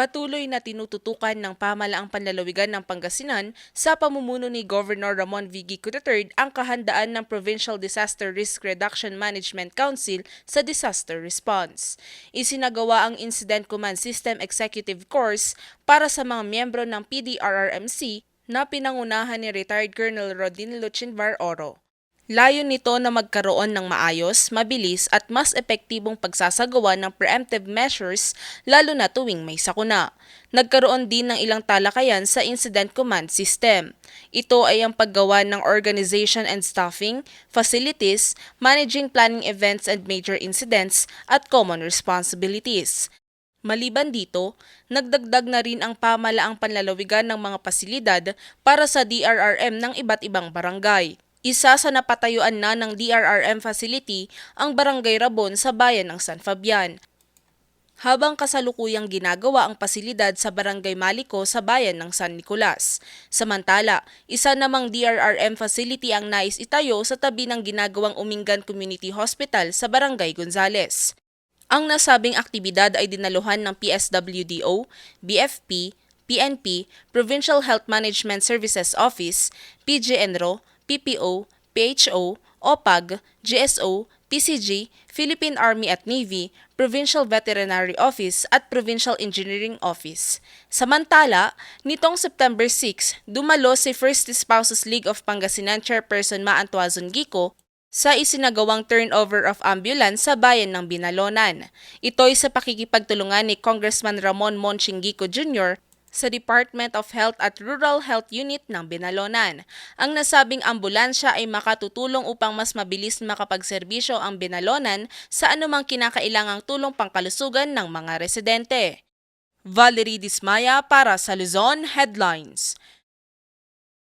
Patuloy na tinututukan ng pamalaang panlalawigan ng Pangasinan sa pamumuno ni Governor Ramon V. Gico III ang kahandaan ng Provincial Disaster Risk Reduction Management Council sa disaster response. Isinagawa ang Incident Command System Executive Course para sa mga miyembro ng PDRRMC na pinangunahan ni retired Colonel Rodin Luchinvar Oro. Layon nito na magkaroon ng maayos, mabilis at mas epektibong pagsasagawa ng preemptive measures lalo na tuwing may sakuna. Nagkaroon din ng ilang talakayan sa Incident Command System. Ito ay ang paggawa ng organization and staffing, facilities, managing planning events and major incidents, at common responsibilities. Maliban dito, nagdagdag na rin ang pamalaang panlalawigan ng mga pasilidad para sa DRRM ng iba't ibang barangay. Isa sa napatayuan na ng DRRM facility ang Barangay Rabon sa bayan ng San Fabian. Habang kasalukuyang ginagawa ang pasilidad sa Barangay Maliko sa bayan ng San Nicolas. Samantala, isa namang DRRM facility ang nais itayo sa tabi ng ginagawang Umingan Community Hospital sa Barangay Gonzales. Ang nasabing aktibidad ay dinaluhan ng PSWDO, BFP, PNP, Provincial Health Management Services Office, PGNRO, PPO, PHO, OPAG, GSO, PCG, Philippine Army at Navy, Provincial Veterinary Office at Provincial Engineering Office. Samantala, nitong September 6, dumalo si First Spouses League of Pangasinan Chairperson Ma Antuazon Gico sa isinagawang turnover of ambulance sa bayan ng Binalonan. Ito'y sa pakikipagtulungan ni Congressman Ramon Monching Gico Jr sa Department of Health at Rural Health Unit ng Binalonan. Ang nasabing ambulansya ay makatutulong upang mas mabilis makapagserbisyo ang Binalonan sa anumang kinakailangang tulong pangkalusugan ng mga residente. Valerie Dismaya para sa Luzon Headlines.